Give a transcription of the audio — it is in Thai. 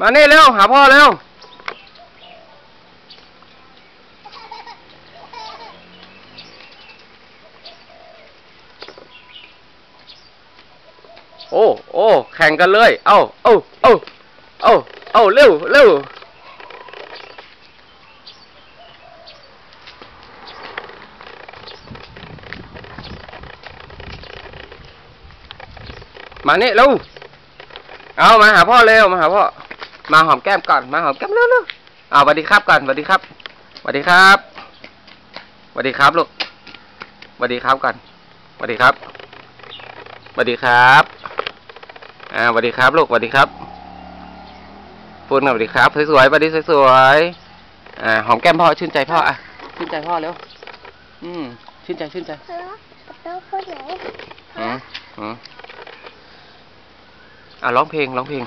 มานี่เร็ว หาพ่อเร็ว โอ้ โอ้ แข่งกันเลย เอาเอาเอาเอาเอาเร็ว เร็วมานี่เร็ว เอามาหาพ่อเร็วมาหาพ่อ มาหอมแก้มก่อน มาหอมแก้มเร็วเร็วเอาสวัสดีครับก่อนสวัสดีครับสวัสดีครับสวัสดีครับลูกสวัสดีครับก่อนสวัสดีครับสวัสดีครับอ่าสวัสดีครับลูกสวัสดีครับพูดหน่อยสวัสดีครับสวยๆสวัสดีสวยๆอ่าหอมแก้มพ่อชื่นใจพ่ออะชื่นใจพ่อเร็วอืมชื่นใจชื่นใจฮะต้องคนไหน อะร้องเพลงร้องเพลง